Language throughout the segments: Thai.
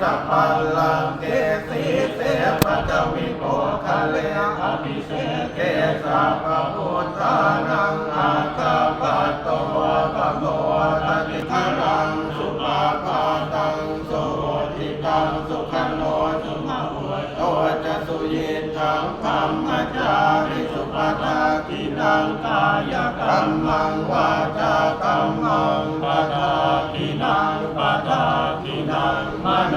สัพพัลลังเกสีเสปัจจวิโกคะเลอภิเศษเกสัพพะพุทธานังอาคาปัตโตปะโมทติทารังสุปาปาตังโสติตังสุขันโนสุมาหุโตจะสุยิทังธรรมจาริสุปทากินังกายกรรมังวาจากรรมังปะทากินังปะทากินังมโน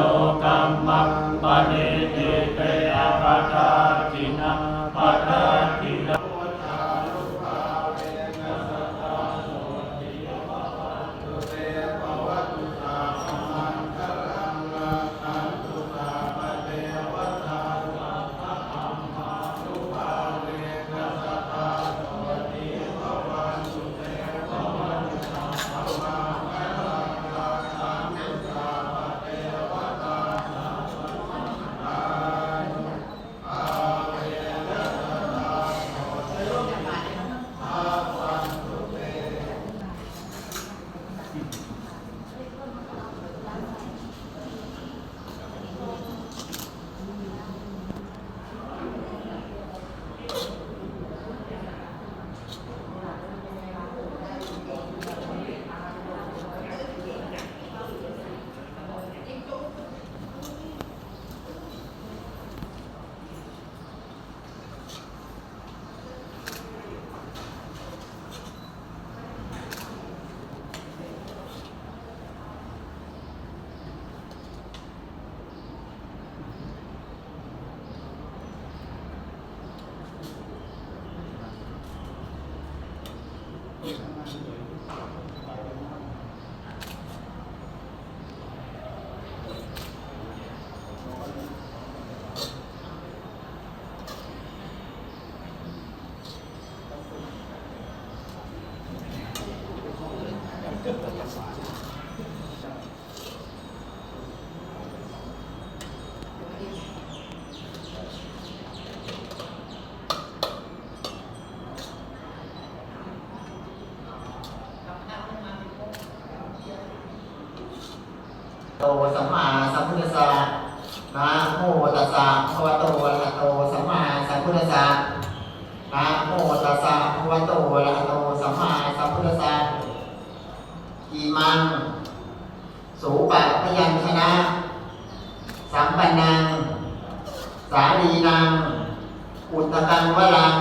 Yeah. โตสัมมาสัมพุทธัสสะนะโมตัสสะภะวะโตอะระหะโตสัมมาสัมพุทธัสสะนะโมตัสสะภะวะโตอะระหะโตสัมมาสัมพุทธัสสะอิมังสูปะพยัญชนะ สัมปันนัง สาลีนัง อุตตังวรัง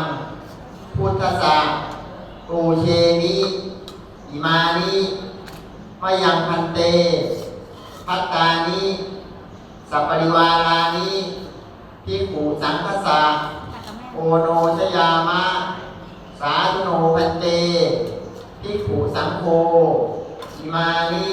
พุทธสสะโอเชนิอิมานิมยังพันเต พัตตานิสัปปริวารานิพิกขุสังคสะโอโนชยามะ สาธุโนพันเตพิกขุสังโฆอิมานิ